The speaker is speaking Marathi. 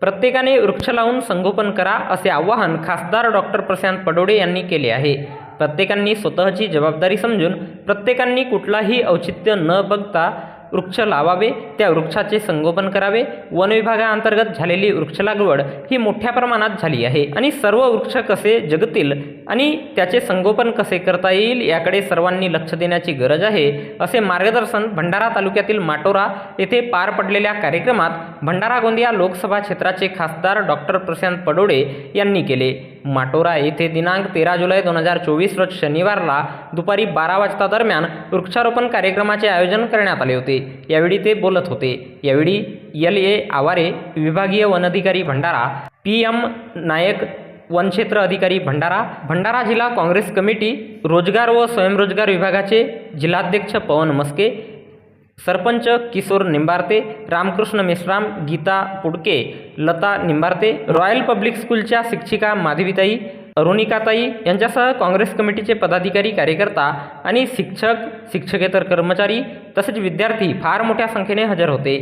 प्रत्येकाने वृक्ष लावून संगोपन करा असे आवाहन खासदार डॉक्टर प्रशांत पडोडे यांनी केले आहे. प्रत्येकांनी स्वतःची जबाबदारी समजून प्रत्येकांनी कुठलाही औचित्य न बघता वृक्ष लावावे त्या वृक्षाचे संगोपन करावे. वन विभागाअंतर्गत झालेली वृक्ष लागवड ही मोठ्या प्रमाणात झाली आहे. आणि सर्व वृक्ष कसे जगतील आणि त्याचे संगोपन कसे करता येईल याकडे सर्वांनी लक्ष देण्याची गरज आहे असे मार्गदर्शन भंडारा तालुक्यातील माटोरा येथे पार पडलेल्या कार्यक्रमात भंडारा गोंदिया लोकसभा क्षेत्राचे खासदार डॉक्टर प्रशांत पडोडे यांनी केले. माटोरा येथे दिनांक तेरा जुलै दोन हजार चोवीस रोज शनिवारला दुपारी बारा वाजता दरम्यान वृक्षारोपण कार्यक्रमाचे आयोजन करण्यात आले होते. यावेळी ते बोलत होते. यावेळी एल ए आवारे विभागीय वनधिकारी भंडारा पी एम नायक वनक्षेत्र अधिकारी भंडारा भंडारा जिल्हा काँग्रेस कमिटी रोजगार व स्वयंरोजगार विभागाचे जिल्हाध्यक्ष पवन मस्के सरपंच किशोर निंबार्ते रामकृष्ण मेश्राम गीता पुडके लता निंबार्ते रॉयल पब्लिक स्कूलच्या शिक्षिका माधवीताई अरुणिकाताई यांच्यासह काँग्रेस कमिटीचे पदाधिकारी कार्यकर्ता आणि शिक्षक शिक्षकेतर कर्मचारी तसेच विद्यार्थी फार मोठ्या संख्येने हजर होते.